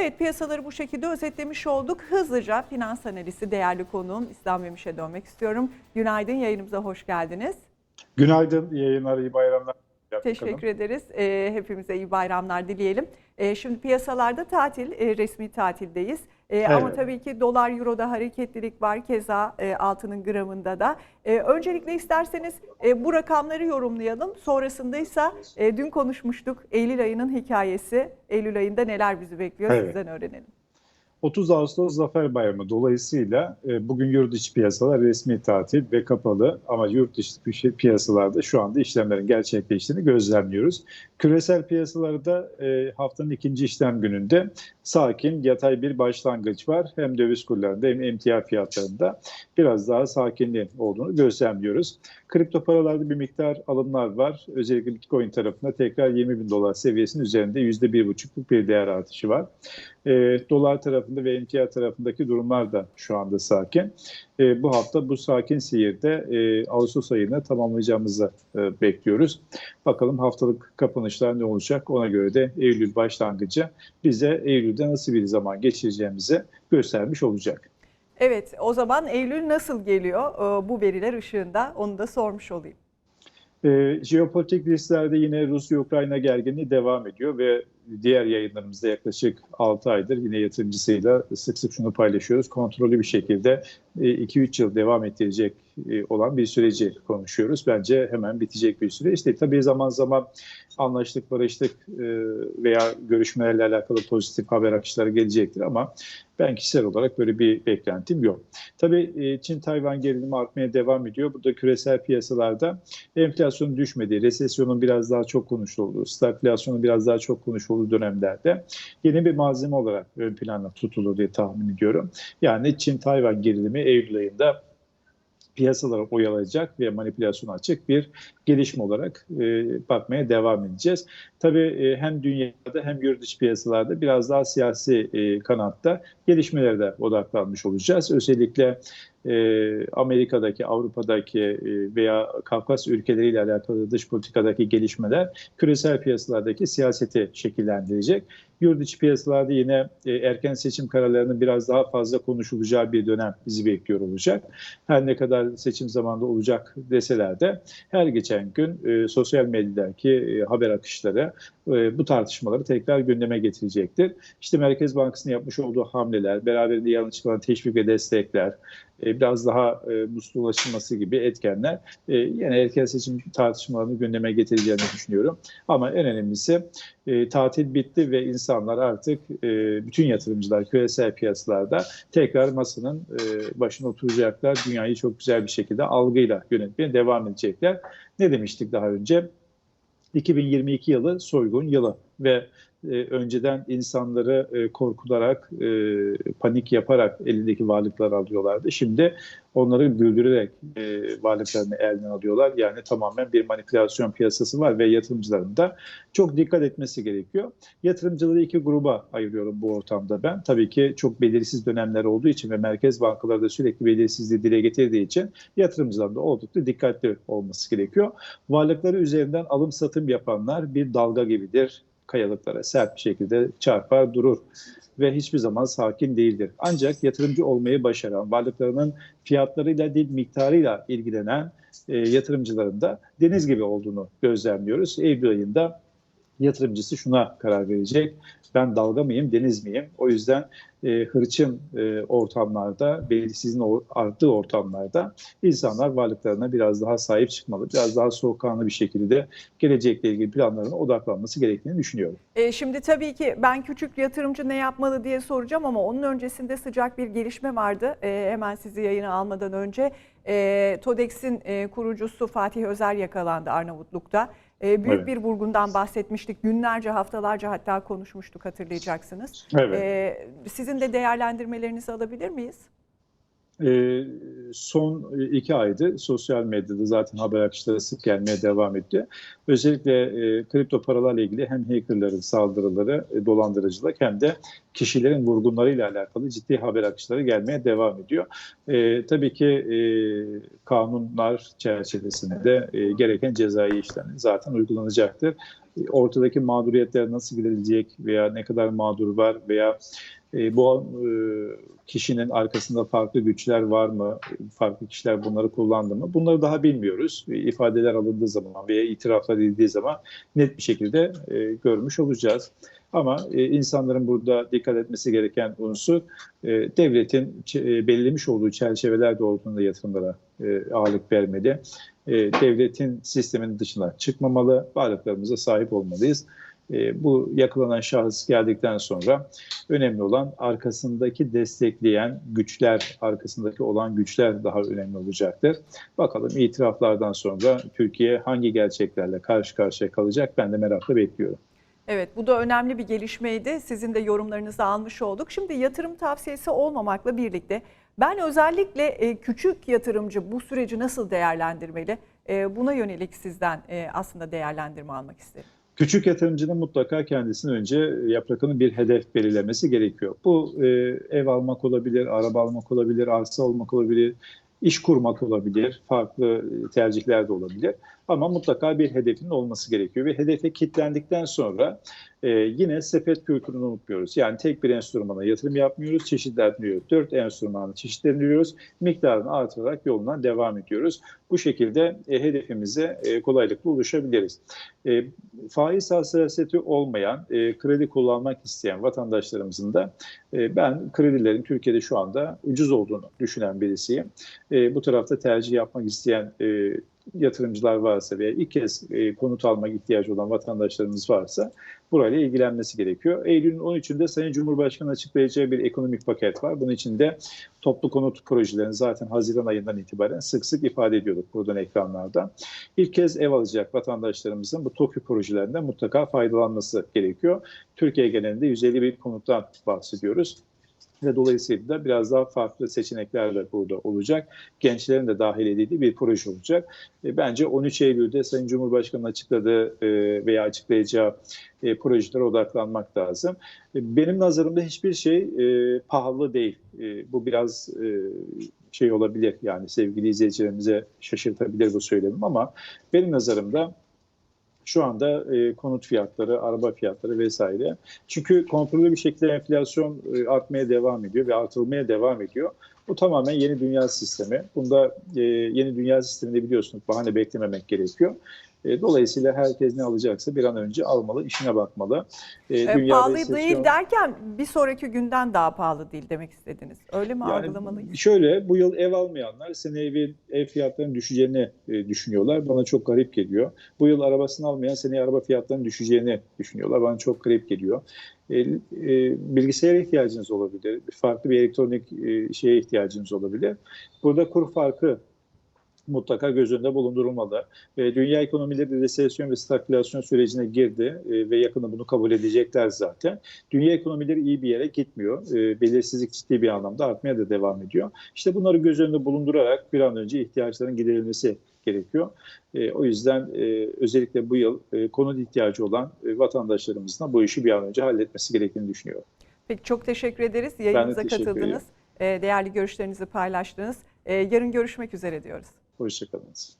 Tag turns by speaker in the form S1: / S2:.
S1: Evet piyasaları bu şekilde özetlemiş olduk. Hızlıca finans analisti değerli konuğum İslam Memiş'e dönmek istiyorum. Günaydın yayınımıza hoş geldiniz.
S2: Günaydın, yayınlar, iyi bayramlar.
S1: Teşekkür ederiz. E, hepimize iyi bayramlar dileyelim. E, şimdi piyasalarda tatil, e, resmi tatildeyiz. E, Ama
S2: Evet.
S1: tabii ki dolar euroda hareketlilik var. Keza e, altının gramında da. E, öncelikle isterseniz e, bu rakamları yorumlayalım. Sonrasında ise e, dün konuşmuştuk Eylül ayının hikayesi. Eylül ayında neler bizi bekliyor
S2: Evet.
S1: sizden öğrenelim.
S2: 30 Ağustos Zafer Bayramı dolayısıyla e, bugün yurt içi piyasalar resmi tatil ve kapalı ama yurt dışı pi- piyasalarda şu anda işlemlerin gerçekleştiğini gözlemliyoruz. Küresel piyasalarda e, haftanın ikinci işlem gününde sakin, yatay bir başlangıç var. Hem döviz kurlarında hem emtia fiyatlarında biraz daha sakinliğin olduğunu gözlemliyoruz. Kripto paralarda bir miktar alımlar var. Özellikle Bitcoin tarafında tekrar 20 bin dolar seviyesinin üzerinde %1,5'luk bir değer artışı var. E, dolar tarafında ve emtia tarafındaki durumlar da şu anda sakin. E, bu hafta bu sakin seyirde e, Ağustos ayını tamamlayacağımızı e, bekliyoruz. Bakalım haftalık kapanışlar ne olacak? Ona göre de Eylül başlangıcı bize Eylül'de nasıl bir zaman geçireceğimizi göstermiş olacak.
S1: Evet o zaman Eylül nasıl geliyor e, bu veriler ışığında onu da sormuş olayım.
S2: E, jeopolitik risklerde yine Rusya-Ukrayna gerginliği devam ediyor ve diğer yayınlarımızda yaklaşık 6 aydır yine yatırımcısıyla sık sık şunu paylaşıyoruz. Kontrollü bir şekilde 2-3 yıl devam ettirecek e, olan bir süreci konuşuyoruz. Bence hemen bitecek bir süreç değil. Tabii zaman zaman anlaştık, barıştık e, veya görüşmelerle alakalı pozitif haber akışları gelecektir ama ben kişisel olarak böyle bir beklentim yok. Tabii e, Çin-Tayvan gerilimi artmaya devam ediyor. Burada küresel piyasalarda enflasyonun düşmediği, resesyonun biraz daha çok konuşulduğu, stagflasyonun biraz daha çok konuşulduğu dönemlerde yeni bir malzeme olarak ön plana tutulur diye tahmin ediyorum. Yani Çin-Tayvan gerilimi Eylül ayında piyasalara oyalayacak ve manipülasyona açık bir gelişme olarak e, bakmaya devam edeceğiz. Tabii e, hem dünyada hem yurt dışı piyasalarda biraz daha siyasi e, kanatta gelişmelere de odaklanmış olacağız. Özellikle e, Amerika'daki, Avrupa'daki e, veya Kafkas ülkeleriyle alakalı dış politikadaki gelişmeler küresel piyasalardaki siyaseti şekillendirecek. Yurt içi piyasalarda yine e, erken seçim kararlarının biraz daha fazla konuşulacağı bir dönem bizi bekliyor olacak. Her ne kadar seçim zamanında olacak deseler de her geçen gün e, sosyal medyadaki e, haber akışları e, bu tartışmaları tekrar gündeme getirecektir. İşte Merkez Bankası'nın yapmış olduğu hamleler, beraberinde yanlış çıkan teşvik ve destekler, e, biraz daha e, muslu ulaşılması gibi etkenler e, yine erken seçim tartışmalarını gündeme getireceğini düşünüyorum. Ama en önemlisi e, tatil bitti ve insanlar artık e, bütün yatırımcılar küresel piyasalarda tekrar masanın e, başına oturacaklar. Dünyayı çok güzel bir şekilde algıyla yönetmeye devam edecekler. Ne demiştik daha önce? 2022 yılı soygun yılı ve e, önceden insanları e, korkularak, e, panik yaparak elindeki varlıkları alıyorlardı. Şimdi onları güldürerek e, varlıklarını elden alıyorlar. Yani tamamen bir manipülasyon piyasası var ve yatırımcıların da çok dikkat etmesi gerekiyor. Yatırımcıları iki gruba ayırıyorum bu ortamda ben. Tabii ki çok belirsiz dönemler olduğu için ve merkez bankaları da sürekli belirsizliği dile getirdiği için yatırımcıların da oldukça dikkatli olması gerekiyor. Varlıkları üzerinden alım satım yapanlar bir dalga gibidir kayalıklara sert bir şekilde çarpar durur ve hiçbir zaman sakin değildir. Ancak yatırımcı olmayı başaran, varlıklarının fiyatlarıyla değil miktarıyla ilgilenen e, yatırımcıların da deniz gibi olduğunu gözlemliyoruz. Eylül ayında yatırımcısı şuna karar verecek. Ben dalga mıyım, deniz miyim? O yüzden e, hırçın e, ortamlarda, belirsizliğin arttığı ortamlarda insanlar varlıklarına biraz daha sahip çıkmalı. Biraz daha soğukkanlı bir şekilde gelecekle ilgili planlarına odaklanması gerektiğini düşünüyorum.
S1: E, şimdi tabii ki ben küçük yatırımcı ne yapmalı diye soracağım ama onun öncesinde sıcak bir gelişme vardı. E, hemen sizi yayına almadan önce e, TODEX'in e, kurucusu Fatih Özer yakalandı Arnavutluk'ta. E, büyük
S2: Evet.
S1: bir vurgundan bahsetmiştik. Günlerce, haftalarca hatta konuşmuştuk hatırlayacaksınız.
S2: Evet.
S1: E, sizin de değerlendirmelerinizi alabilir miyiz?
S2: E, son iki aydır sosyal medyada zaten haber akışları sık gelmeye devam etti. Özellikle e, kripto paralarla ilgili hem hackerların saldırıları, e, dolandırıcılık hem de kişilerin vurgunlarıyla alakalı ciddi haber akışları gelmeye devam ediyor. E, tabii ki e, kanunlar çerçevesinde de e, gereken cezai işlem zaten uygulanacaktır. Ortadaki mağduriyetler nasıl giderilecek veya ne kadar mağdur var veya e, bu e, kişinin arkasında farklı güçler var mı, farklı kişiler bunları kullandı mı bunları daha bilmiyoruz. E, ifadeler alındığı zaman veya itiraflar edildiği zaman net bir şekilde e, görmüş olacağız. Ama e, insanların burada dikkat etmesi gereken unsur e, devletin e, belirlemiş olduğu çerçeveler doğrultusunda yatırımlara e, ağırlık vermeli. E, devletin sistemin dışına çıkmamalı, varlıklarımıza sahip olmalıyız. E, bu yakalanan şahıs geldikten sonra önemli olan arkasındaki destekleyen güçler, arkasındaki olan güçler daha önemli olacaktır. Bakalım itiraflardan sonra Türkiye hangi gerçeklerle karşı karşıya kalacak ben de merakla bekliyorum.
S1: Evet bu da önemli bir gelişmeydi. Sizin de yorumlarınızı almış olduk. Şimdi yatırım tavsiyesi olmamakla birlikte ben özellikle e, küçük yatırımcı bu süreci nasıl değerlendirmeli? E, Buna yönelik sizden e, aslında değerlendirme almak isterim.
S2: Küçük yatırımcının mutlaka kendisine önce yaprakının bir hedef belirlemesi gerekiyor. Bu ev almak olabilir, araba almak olabilir, arsa almak olabilir, iş kurmak olabilir, farklı tercihler de olabilir. Ama mutlaka bir hedefinin olması gerekiyor ve hedefe kilitlendikten sonra e, yine sepet kültürünü unutmuyoruz. Yani tek bir enstrümana yatırım yapmıyoruz, çeşitlendiriyoruz. Dört enstrümanı çeşitlendiriyoruz, miktarını artırarak yoluna devam ediyoruz. Bu şekilde e, hedefimize e, kolaylıkla ulaşabiliriz. E, faiz hassasiyeti olmayan, e, kredi kullanmak isteyen vatandaşlarımızın da e, ben kredilerin Türkiye'de şu anda ucuz olduğunu düşünen birisiyim. E, bu tarafta tercih yapmak isteyen e, yatırımcılar varsa veya ilk kez e, konut almak ihtiyacı olan vatandaşlarımız varsa burayla ilgilenmesi gerekiyor. Eylül'ün 13'ünde Sayın Cumhurbaşkanı açıklayacağı bir ekonomik paket var. Bunun içinde toplu konut projelerini zaten Haziran ayından itibaren sık sık ifade ediyorduk buradan ekranlarda. İlk kez ev alacak vatandaşlarımızın bu TOKİ projelerinden mutlaka faydalanması gerekiyor. Türkiye genelinde 150 bin konuttan bahsediyoruz ve dolayısıyla da biraz daha farklı seçenekler de burada olacak. Gençlerin de dahil edildiği bir proje olacak. E, bence 13 Eylül'de Sayın Cumhurbaşkanı açıkladığı e, veya açıklayacağı e, projelere odaklanmak lazım. E, benim nazarımda hiçbir şey e, pahalı değil. E, bu biraz e, şey olabilir yani sevgili izleyicilerimize şaşırtabilir bu söylemim ama benim nazarımda şu anda e, konut fiyatları, araba fiyatları vesaire. Çünkü kontrollü bir şekilde enflasyon e, artmaya devam ediyor ve artırılmaya devam ediyor. Bu tamamen yeni dünya sistemi. Bunda e, yeni dünya sisteminde biliyorsunuz bahane beklememek gerekiyor. E, dolayısıyla herkes ne alacaksa bir an önce almalı, işine bakmalı. E,
S1: E,
S2: dünya
S1: pahalı
S2: resesyon-
S1: değil derken bir sonraki günden daha pahalı değil demek istediniz. Öyle mi
S2: Yani
S1: algılamalıyız?
S2: şöyle bu yıl ev almayanlar sene evi, ev fiyatlarının düşeceğini e, düşünüyorlar. Bana çok garip geliyor. Bu yıl arabasını almayan seneye araba fiyatlarının düşeceğini düşünüyorlar. Bana çok garip geliyor. Bilgisayara ihtiyacınız olabilir. Farklı bir elektronik şeye ihtiyacınız olabilir. Burada kur farkı mutlaka göz önünde bulundurulmalı. E, dünya ekonomileri resesyon ve stagflasyon sürecine girdi e, ve yakında bunu kabul edecekler zaten. Dünya ekonomileri iyi bir yere gitmiyor. E, belirsizlik ciddi bir anlamda artmaya da devam ediyor. İşte bunları göz önünde bulundurarak bir an önce ihtiyaçların giderilmesi gerekiyor. E, o yüzden e, özellikle bu yıl e, konut ihtiyacı olan e, vatandaşlarımızın da bu işi bir an önce halletmesi gerektiğini düşünüyorum.
S1: Peki çok teşekkür ederiz. Yayınımıza
S2: teşekkür
S1: katıldınız. E, Değerli görüşlerinizi paylaştınız. E, Yarın görüşmek üzere diyoruz.
S2: Hoşçakalınız.